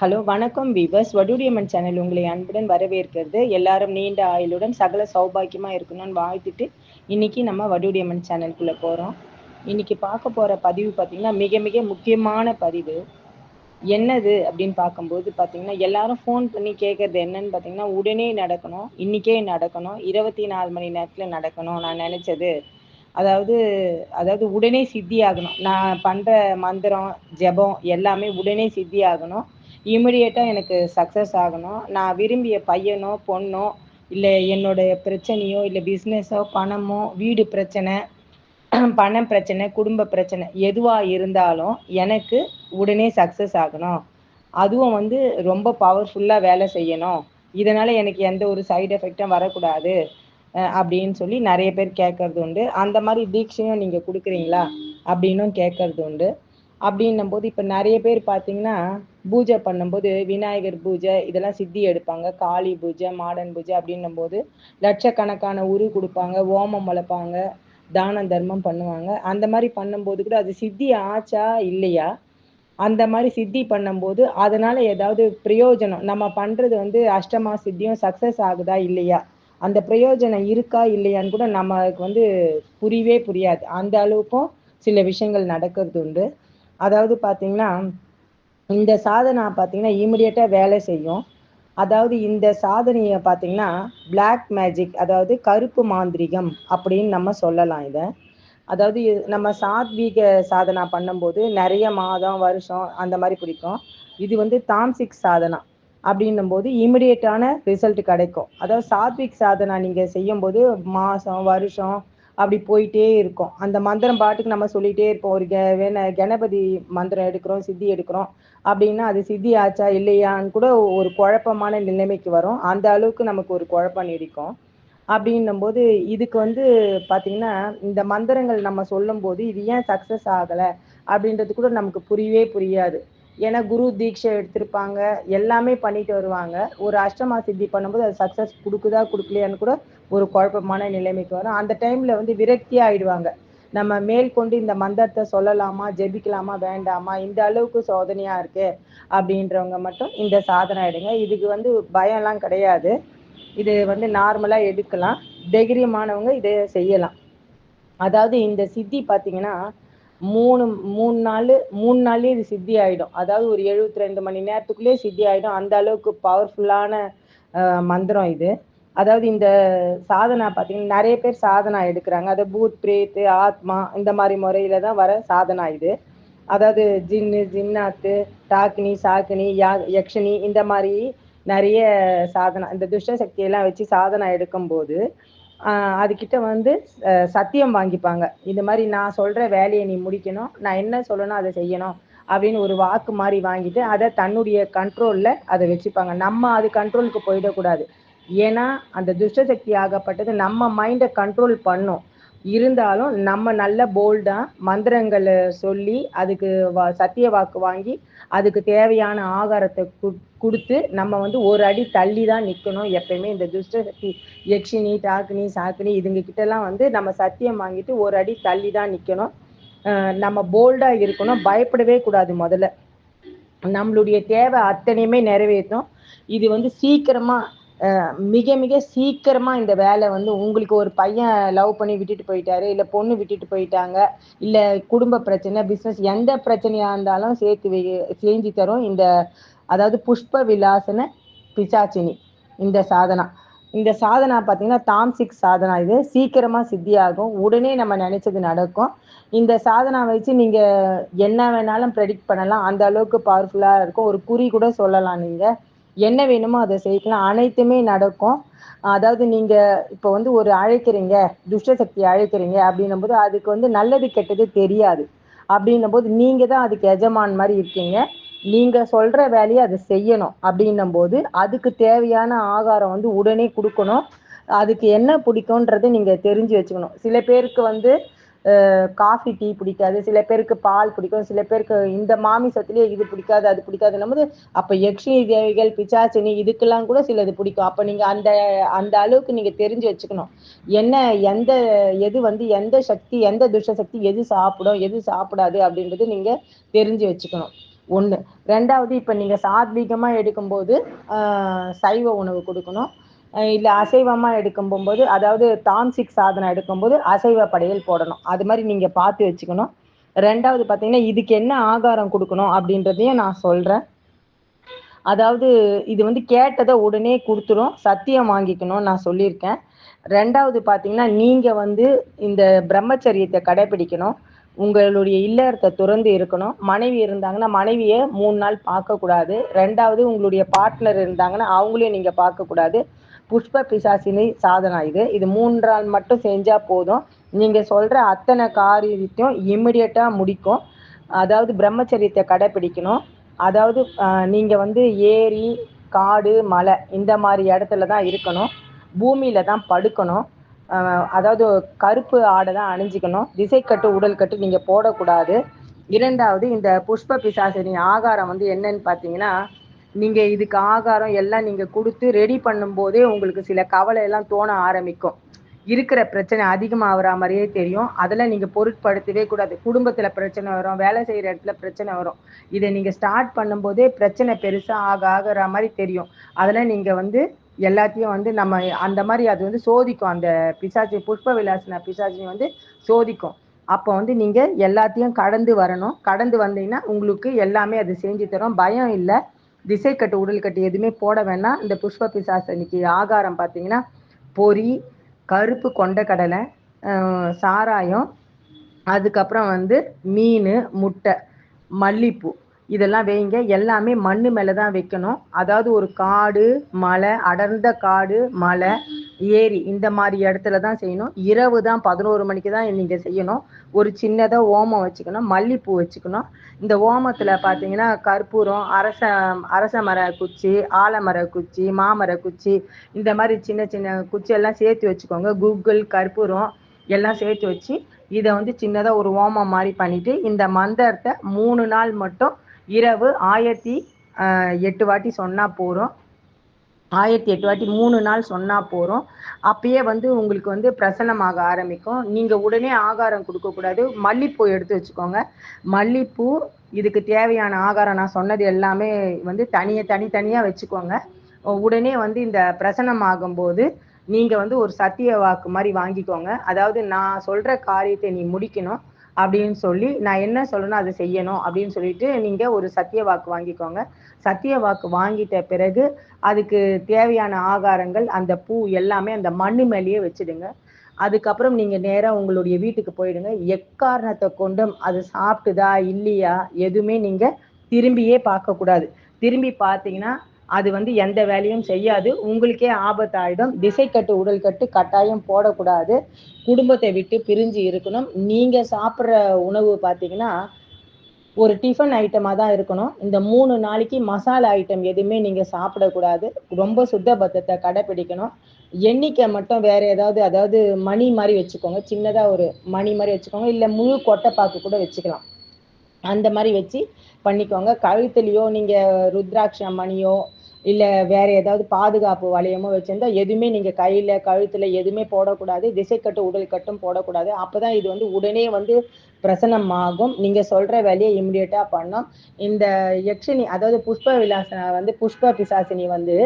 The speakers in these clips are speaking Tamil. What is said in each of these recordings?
ஹலோ வணக்கம் விவஸ் வடுடியம்மன் சேனல் உங்களை அன்புடன் வரவேற்கிறது. எல்லாரும் நீண்ட ஆயுளுடன் சகல சௌபாக்கியமாக இருக்கணும்னு வாழ்த்துட்டு இன்னைக்கு நம்ம வடுடியம்மன் சேனல்குள்ளே போகிறோம் இன்னைக்கு பார்க்க போகிற பதிவு பார்த்தீங்கன்னா மிக மிக முக்கியமான பதிவு. என்னது அப்படின்னு பார்க்கும்போது பார்த்தீங்கன்னா எல்லாரும் ஃபோன் பண்ணி கேட்கறது என்னன்னு பார்த்தீங்கன்னா உடனே நடக்கணும் இன்னைக்கே நடக்கணும் இருபத்தி நாலு மணி நேரத்தில் நடக்கணும் நான் நினச்சது. அதாவது அதாவது உடனே சித்தி ஆகணும் நான் பண்ணுற மந்திரம் ஜெபம் எல்லாமே உடனே சித்தி ஆகணும் இமிடியேட்டாக எனக்கு சக்ஸஸ் ஆகணும். நான் விரும்பிய பையனோ பொண்ணோ இல்லை என்னுடைய பிரச்சனையோ இல்லை பிஸ்னஸோ பணமோ வீடு பிரச்சனை பணம் பிரச்சனை குடும்ப பிரச்சனை எதுவாக இருந்தாலும் எனக்கு உடனே சக்ஸஸ் ஆகணும். அதுவும் வந்து ரொம்ப பவர்ஃபுல்லாக வேலை செய்யணும். இதனால் எனக்கு எந்த ஒரு சைடு எஃபெக்டும் வரக்கூடாது அப்படின்னு சொல்லி நிறைய பேர் கேட்கறது உண்டு. அந்த மாதிரி தீட்சையும் நீங்கள் கொடுக்குறீங்களா? அப்படின்னும் கேட்கறது உண்டு. அப்படின்னும் போது இப்போ நிறைய பேர் பார்த்தீங்கன்னா பூஜை பண்ணும்போது விநாயகர் பூஜை இதெல்லாம் சித்தி எடுப்பாங்க. காளி பூஜை மாடன் பூஜை அப்படின்னும் போது லட்சக்கணக்கான உரு கொடுப்பாங்க ஓமம் வளர்ப்பாங்க தானம் தர்மம் பண்ணுவாங்க. அந்த மாதிரி பண்ணும்போது கூட அது சித்தி ஆச்சா இல்லையா? அந்த மாதிரி சித்தி பண்ணும்போது அதனால ஏதாவது பிரயோஜனம் நம்ம பண்றது வந்து அஷ்டமா சித்தியும் சக்சஸ் ஆகுதா இல்லையா? அந்த பிரயோஜனம் இருக்கா இல்லையான்னு கூட நமக்கு வந்து புரியவே புரியாது. அந்த அளவுக்கும் சில விஷயங்கள் நடக்கிறது உண்டு. அதாவது பார்த்தீங்கன்னா இந்த சாதனை பார்த்தீங்கன்னா இமிடியேட்டாக வேலை செய்யும். அதாவது இந்த சாதனையை பார்த்தீங்கன்னா பிளாக் மேஜிக் அதாவது கருப்பு மாந்திரிகம் அப்படின்னு நம்ம சொல்லலாம் இதை. அதாவது நம்ம சாத்வீக சாதனா பண்ணும்போது நிறைய மாதம் வருஷம் அந்த மாதிரி பிடிக்கும். இது வந்து தாம்சிக் சாதனா அப்படின்னும் போது இமிடியேட்டான ரிசல்ட் கிடைக்கும். அதாவது சாத்விக் சாதனா நீங்கள் செய்யும்போது மாதம் வருஷம் அப்படி போயிட்டே இருக்கும். அந்த மந்திரம் பாட்டுக்கு நம்ம சொல்லிட்டே இருப்போம். ஒரு வேண கணபதி மந்திரம் எடுக்கிறோம் சித்தி எடுக்கிறோம். அப்படின்னா அது சித்தி ஆச்சா இல்லையான்னு கூட ஒரு குழப்பமான நிலைமைக்கு வரும். அந்த அளவுக்கு நமக்கு ஒரு குழப்பம் நீடிக்கும். அப்படின்னும் போது இதுக்கு வந்து பார்த்தீங்கன்னா இந்த மந்திரங்கள் நம்ம சொல்லும்போது இது ஏன் சக்ஸஸ் ஆகலை? அப்படின்றது கூட நமக்கு புரியவே புரியாது. ஏன்னா குரு தீட்சை எடுத்திருப்பாங்க. எல்லாமே பண்ணிட்டு வருவாங்க. ஒரு அஷ்டமா சித்தி பண்ணும்போது அது சக்ஸஸ் கொடுக்குதா கொடுக்கலையான்னு கூட ஒரு குழப்பமான நிலைமைக்கு வரும். அந்த டைம்ல வந்து விரக்தி ஆயிடுவாங்க. நம்ம மேல் கொண்டு இந்த மந்திரத்தை சொல்லலாமா ஜெபிக்கலாமா வேண்டாமா இந்த அளவுக்கு சோதனையா இருக்கு அப்படின்றவங்க மட்டும் இந்த சாதனை ஆயிடுங்க இதுக்கு வந்து பயம்லாம் கிடையாது. இது வந்து நார்மலா எடுக்கலாம். தைரியமானவங்க இதை செய்யலாம். அதாவது இந்த சித்தி பார்த்தீங்கன்னா மூணு மூணு நாள் மூணு நாள்லயே இது சித்தி ஆயிடும் அதாவது ஒரு எழுபத்தி ரெண்டு மணி நேரத்துக்குள்ளேயே சித்தி ஆயிடும் அந்த அளவுக்கு பவர்ஃபுல்லான மந்திரம் இது. அதாவது இந்த சாதனா பார்த்தீங்கன்னா நிறைய பேர் சாதனா எடுக்கிறாங்க. அதை பூத் பிரேத்து ஆத்மா இந்த மாதிரி முறையில தான் வர சாதனா இது. அதாவது ஜின்னு ஜின்னாத்து டாக்கினி சாக்கினி யா யக்ஷினி இந்த மாதிரி நிறைய சாதனா இந்த துஷ்ட சக்தியெல்லாம் வச்சு சாதனா எடுக்கும்போது அதுக்கிட்ட வந்து சத்தியம் வாங்கிப்பாங்க. இந்த மாதிரி நான் சொல்கிற வேலையை நீ முடிக்கணும். நான் என்ன சொல்லணும் அதை செய்யணும் அப்படின்னு ஒரு வாக்கு மாதிரி வாங்கிட்டு அதை தன்னுடைய கண்ட்ரோலில் அதை வச்சுப்பாங்க. நம்ம அது கண்ட்ரோலுக்கு போயிடக்கூடாது. ஏன்னா அந்த துஷ்டசக்தி ஆகப்பட்டது நம்ம மைண்டை கண்ட்ரோல் பண்ணும். இருந்தாலும் நம்ம நல்ல போல்டா மந்திரங்களை சொல்லி அதுக்கு சத்திய வாக்கு வாங்கி அதுக்கு தேவையான ஆகாரத்தை கொடுத்து நம்ம வந்து ஒரு அடி தள்ளி தான் நிற்கணும் எப்பயுமே. இந்த துஷ்ட சக்தி யக்ஷினி டாக்கினி சாக்கினி இதுங்க கிட்டலாம் வந்து நம்ம சத்தியம் வாங்கிட்டு ஒரு அடி தள்ளி தான் நிற்கணும் நம்ம போல்டா இருக்கணும். பயப்படவே கூடாது முதல்ல. நம்மளுடைய தேவை அத்தனையுமே நிறைவேற்றும் இது வந்து சீக்கிரமா மிக மிக சீக்கிரமா இந்த வேலை வந்து உங்களுக்கு ஒரு பையன் லவ் பண்ணி விட்டுட்டு போயிட்டாரு இல்ல பொண்ணு விட்டுட்டு போயிட்டாங்க இல்ல குடும்ப பிரச்சனை பிசினஸ் எந்த பிரச்சனையா இருந்தாலும் சேர்த்து செஞ்சு தரும். இந்த அதாவது புஷ்ப விலாசன பிசாச்சினி இந்த சாதனா. இந்த சாதனா பார்த்தீங்கன்னா தாம்சிக் சாதனா இது. சீக்கிரமா சித்தியாகும். உடனே நம்ம நினைச்சது நடக்கும். இந்த சாதனா வச்சு நீங்க என்ன வேணாலும் ப்ரெடிக்ட் பண்ணலாம். அந்த அளவுக்கு பவர்ஃபுல்லா இருக்கும். ஒரு குறி கூட சொல்லலாம் நீங்க. என்ன வேணுமோ அதை செய்யலாம். அனைத்துமே நடக்கும். அதாவது நீங்க இப்போ வந்து ஒரு அழைக்கிறீங்க துஷ்ட சக்தி அழைக்கிறீங்க அப்படின்னும் போது அதுக்கு வந்து நல்லது கெட்டது தெரியாது. அப்படின்னும் போது நீங்க தான் அதுக்கு எஜமான் மாதிரி இருக்கீங்க. நீங்க சொல்ற வேலையை அதை செய்யணும் அப்படின்னும் போது அதுக்கு தேவையான ஆகாரம் வந்து உடனே கொடுக்கணும். அதுக்கு என்ன பிடிக்கும்ன்றதை நீங்க தெரிஞ்சு வச்சுக்கணும். சில பேருக்கு வந்து காஃபி டீ பிடிக்காது. சில பேருக்கு பால் பிடிக்கும். சில பேருக்கு இந்த மாமிசத்திலேயே இது பிடிக்காது அது பிடிக்காதுன்னும் போது அப்போ யக்ஷினி தேவிகள் பிச்சாச்சினி இதுக்கெல்லாம் கூட சிலது பிடிக்கும். அப்போ நீங்கள் அந்த அந்த அளவுக்கு நீங்கள் தெரிஞ்சு வச்சுக்கணும். என்ன எந்த எது வந்து எந்த சக்தி எந்த துஷ்ட சக்தி எது சாப்பிடும் எது சாப்பிடாது அப்படின்றது நீங்கள் தெரிஞ்சு வச்சுக்கணும். ஒன்று ரெண்டாவது இப்போ நீங்கள் சாத்வீகமாக எடுக்கும்போது சைவ உணவு கொடுக்கணும். இல்லை அசைவமாக எடுக்கும் போகும்போது அதாவது தாம்சிக் சாதனம் எடுக்கும்போது அசைவ படையல் போடணும். அது மாதிரி நீங்கள் பார்த்து வச்சுக்கணும். ரெண்டாவது பார்த்தீங்கன்னா இதுக்கு என்ன ஆகாரம் கொடுக்கணும் அப்படின்றதையும் நான் சொல்கிறேன் அதாவது இது வந்து கேட்டதை உடனே கொடுத்துரும். சத்தியம் வாங்கிக்கணும் நான் சொல்லியிருக்கேன். ரெண்டாவது பார்த்தீங்கன்னா நீங்கள் வந்து இந்த பிரம்மச்சரியத்தை கடைபிடிக்கணும். உங்களுடைய இல்லறத்தை துறந்து இருக்கணும். மனைவி இருந்தாங்கன்னா மனைவியை மூணு நாள் பார்க்கக்கூடாது. ரெண்டாவது உங்களுடைய பார்ட்னர் இருந்தாங்கன்னா அவங்களையும் நீங்கள் பார்க்கக்கூடாது. புஷ்ப பிசாசினி சாதனா இது இது மூன்றால் மட்டும் செஞ்சால் போதும். நீங்கள் சொல்கிற அத்தனை காரியத்தையும் இம்மிடியட்டாக முடிக்கும். அதாவது பிரம்மச்சரியத்தை கடைப்பிடிக்கணும் அதாவது நீங்கள் வந்து ஏரி காடு மலை இந்த மாதிரி இடத்துல தான் இருக்கணும். பூமியில தான் படுக்கணும். அதாவது கருப்பு ஆடை தான் அணிஞ்சிக்கணும். திசைக்கட்டு உடல் கட்டு நீங்கள் போடக்கூடாது. இரண்டாவது இந்த புஷ்ப பிசாசினி ஆகாரம் வந்து என்னன்னு பார்த்தீங்கன்னா நீங்கள் இதுக்கு ஆகாரம் எல்லாம் நீங்கள் கொடுத்து ரெடி பண்ணும்போதே உங்களுக்கு சில கவலை எல்லாம் தோண ஆரம்பிக்கும். இருக்கிற பிரச்சனை அதிகமாகிற மாதிரியே தெரியும். அதெல்லாம் நீங்கள் பொருட்படுத்தவே கூடாது. குடும்பத்தில் பிரச்சனை வரும் வேலை செய்கிற இடத்துல பிரச்சனை வரும். இதை நீங்கள் ஸ்டார்ட் பண்ணும்போதே பிரச்சனை பெருசாக ஆக ஆகிற மாதிரி தெரியும். அதெல்லாம் நீங்கள் வந்து எல்லாத்தையும் வந்து நம்ம அந்த மாதிரி அது வந்து சோதிக்கும். அந்த பிசாச்சி புஷ்ப விலாசன பிசாச்சி வந்து சோதிக்கும். அப்போ வந்து நீங்கள் எல்லாத்தையும் கடந்து வரணும். கடந்து வந்தீங்கன்னா உங்களுக்கு எல்லாமே அது செஞ்சு தரும். பயம் இல்லை. திசை கட்டு உடல் கட்டு எதுவுமே போட வேணாம். இந்த புஷ்ப பிசாசனிக்கு ஆகாரம் பார்த்தீங்கன்னா பொறி கருப்பு கொண்டக்கடலை சாராயம் அதுக்கப்புறம் வந்து மீன் முட்டை மல்லிப்பூ. இதெல்லாம் வைங்க. எல்லாமே மண்ணு மேலே தான் வைக்கணும். அதாவது ஒரு காடு மலை அடர்ந்த காடு மலை ஏரி இந்த மாதிரி இடத்துல தான் செய்யணும். இரவு தான் பதினோரு மணிக்கு தான் நீங்கள் செய்யணும். ஒரு சின்னதாக ஓமம் வச்சுக்கணும். மல்லிப்பூ வச்சுக்கணும். இந்த ஓமத்தில் பார்த்தீங்கன்னா கற்பூரம் அரச அரச மர குச்சி ஆலமர குச்சி மாமர குச்சி இந்த மாதிரி சின்ன சின்ன குச்சி எல்லாம் சேர்த்து வச்சுக்கோங்க. கூகுள் கற்பூரம் எல்லாம் சேர்த்து வச்சு இதை வந்து சின்னதாக ஒரு ஓமம் மாதிரி பண்ணிட்டு இந்த மந்திரத்தை மூணு நாள் மட்டும் இரவு ஆயிரத்தி எட்டு வாட்டி சொன்னால் போகிறோம் ஆயிரத்தி எட்டு வாட்டி மூணு நாள் சொன்னால் போகிறோம் அப்பயே வந்து உங்களுக்கு வந்து பிரசனமாக ஆரம்பிக்கும். நீங்கள் உடனே ஆகாரம் கொடுக்கக்கூடாது மல்லிப்பூ எடுத்து வச்சுக்கோங்க. மல்லிப்பூ இதுக்கு தேவையான ஆகாரம் நான் சொன்னது எல்லாமே வந்து தனியை தனித்தனியாக வச்சுக்கோங்க. உடனே வந்து இந்த பிரசனம் ஆகும்போது நீங்கள் வந்து ஒரு சத்திய வாக்கு மாதிரி வாங்கிக்கோங்க. அதாவது நான் சொல்கிற காரியத்தை நீ முடிக்கணும் அப்படின்னு சொல்லி நான் என்ன சொல்லணும் அதை செய்யணும் அப்படின்னு சொல்லிட்டு நீங்கள் ஒரு சத்திய வாக்கு வாங்கிக்கோங்க. சத்திய வாக்கு வாங்கிட்ட பிறகு அதுக்கு தேவையான ஆகாரங்கள் அந்த பூ எல்லாமே அந்த மண்ணு மேலேயே வச்சுடுங்க. அதுக்கப்புறம் நீங்கள் நேராக உங்களுடைய வீட்டுக்கு போயிடுங்க. எக்காரணத்தை கொண்டும் அது சாப்பிட்டுதா இல்லையா எதுவுமே நீங்கள் திரும்பியே பார்க்கக்கூடாது திரும்பி பார்த்தீங்கன்னா அது வந்து எந்த வேலையும் செய்யாது. உங்களுக்கே ஆபத்தாயிடும். திசை கட்டு உடல் கட்டு கட்டாயம் போடக்கூடாது. குடும்பத்தை விட்டு பிரிஞ்சு இருக்கணும். நீங்கள் சாப்பிட்ற உணவு பார்த்தீங்கன்னா ஒரு டிஃபன் ஐட்டமாக தான் இருக்கணும். இந்த மூணு நாளைக்கு மசாலா ஐட்டம் எதுவுமே நீங்கள் சாப்பிடக்கூடாது. ரொம்ப சுத்தபத்தத்தை கடைப்பிடிக்கணும். எண்ணிக்கை மட்டும் வேற ஏதாவது அதாவது மணி மாதிரி வச்சுக்கோங்க. சின்னதாக ஒரு மணி மாதிரி வச்சுக்கோங்க. இல்லை முழு கொட்டைப்பாக்கு கூட வச்சுக்கலாம். அந்த மாதிரி வச்சு பண்ணிக்கோங்க. கழுத்துலையோ நீங்கள் ருத்ராட்ச மணியோ இல்லை வேற ஏதாவது பாதுகாப்பு வளையமோ வச்சிருந்தா எதுவுமே நீங்கள் கையில் கழுத்தில் எதுவுமே போடக்கூடாது. திசைக்கட்டு உடல் கட்டும் போடக்கூடாது. அப்போ தான் இது வந்து உடனே வந்து பிரசனமாகும் நீங்கள் சொல்கிற வேலையை இமிடியேட்டாக பண்ணோம் இந்த யக்ஷினி அதாவது புஷ்ப விலாசன வந்து புஷ்ப பிசாசினி வந்து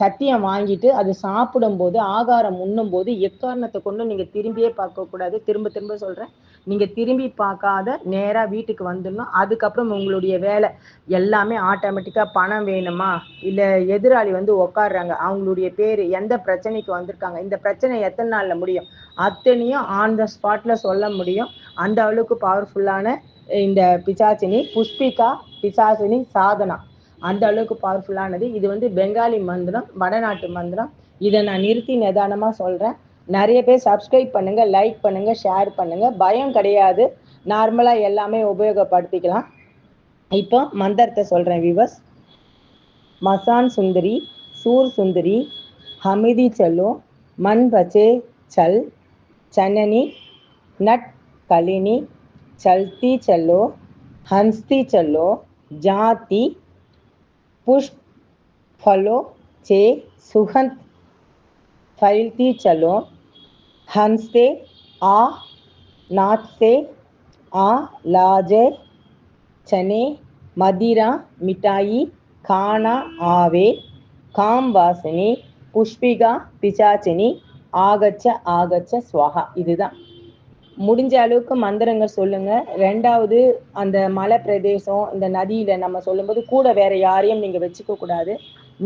சத்தியம் வாங்கிட்டு அது சாப்பிடும்போது ஆகாரம் உண்ணும் போது எக்காரணத்தை கொண்டு நீங்கள் திரும்பியே பார்க்கக்கூடாது திரும்ப திரும்ப சொல்கிறேன் நீங்கள் திரும்பி பார்க்காத நேராக வீட்டுக்கு வந்துடணும். அதுக்கப்புறம் உங்களுடைய வேலை. எல்லாமே ஆட்டோமேட்டிக்காக பணம் வேணுமா? இல்லை எதிராளி வந்து உக்காடுறாங்க அவங்களுடைய பேர் எந்த பிரச்சனைக்கு வந்திருக்காங்க? இந்த பிரச்சனை எத்தனை நாளில் முடியும்? அத்தனையும் ஆன் த ஸ்பாட்டில் சொல்ல முடியும். அந்த அளவுக்கு பவர்ஃபுல்லான இந்த பிசாசினி புஷ்பிகா பிசாசினி சாதனா. அந்த அளவுக்கு பவர்ஃபுல்லானது இது வந்து பெங்காலி மந்திரம் வடநாட்டு மந்திரம் இதை நான் நிறுத்தி நிதானமாக சொல்கிறேன் நிறைய பேர் சப்ஸ்கிரைப் பண்ணுங்க லைக் பண்ணுங்க ஷேர் பண்ணுங்க பயம் கிடையாது நார்மலாக எல்லாமே உபயோகப்படுத்திக்கலாம் இப்போ மந்திரத்தை சொல்கிறேன் விவஸ் மசான் சுந்தரி சூர் சுந்தரி ஹமிதி செல்லோ மண் பச்சே சல் சனனி நட் கலினி चलती चलो हंसती चलो जाती પુષ્પ ફલો જે સુગંધ ફેલતી ચલો હંસતે આ નાચતે આ લાજે ચને మదిర మిఠాయి కాణ ఆవే కాంవాసిని పుష్పిగా పిచాచిని ఆగచ్చ ఆగచ్చ స్వాహ. இதுதான் முடிஞ்ச அளவுக்கு மந்திரங்கள் சொல்லுங்க. ரெண்டாவது அந்த மலை பிரதேசம் இந்த நதியில நம்ம சொல்லும்போது கூட வேற யாரையும் நீங்க வச்சுக்க கூடாது.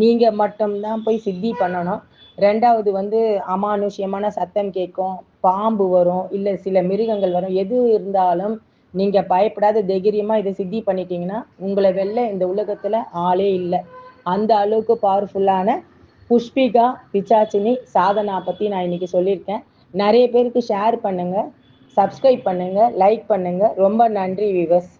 நீங்க மட்டும்தான் போய் சித்தி பண்ணணும். ரெண்டாவது வந்து அமானுஷ்யமான சத்தம் கேட்கும். பாம்பு வரும் இல்லை சில மிருகங்கள் வரும். எது இருந்தாலும் நீங்க பயப்படாத தைரியமா இதை சித்தி பண்ணிட்டீங்கன்னா உங்களை வெளில இந்த உலகத்துல ஆளே இல்லை. அந்த அளவுக்கு பவர்ஃபுல்லான புஷ்பிகா பிச்சாச்சினி சாதனா பத்தி நான் இன்னைக்கு சொல்லியிருக்கேன். நிறைய பேருக்கு ஷேர் பண்ணுங்க. சப்ஸ்கிரைப் பண்ணுங்க லைக் பண்ணுங்க. ரொம்ப நன்றி விவஸ்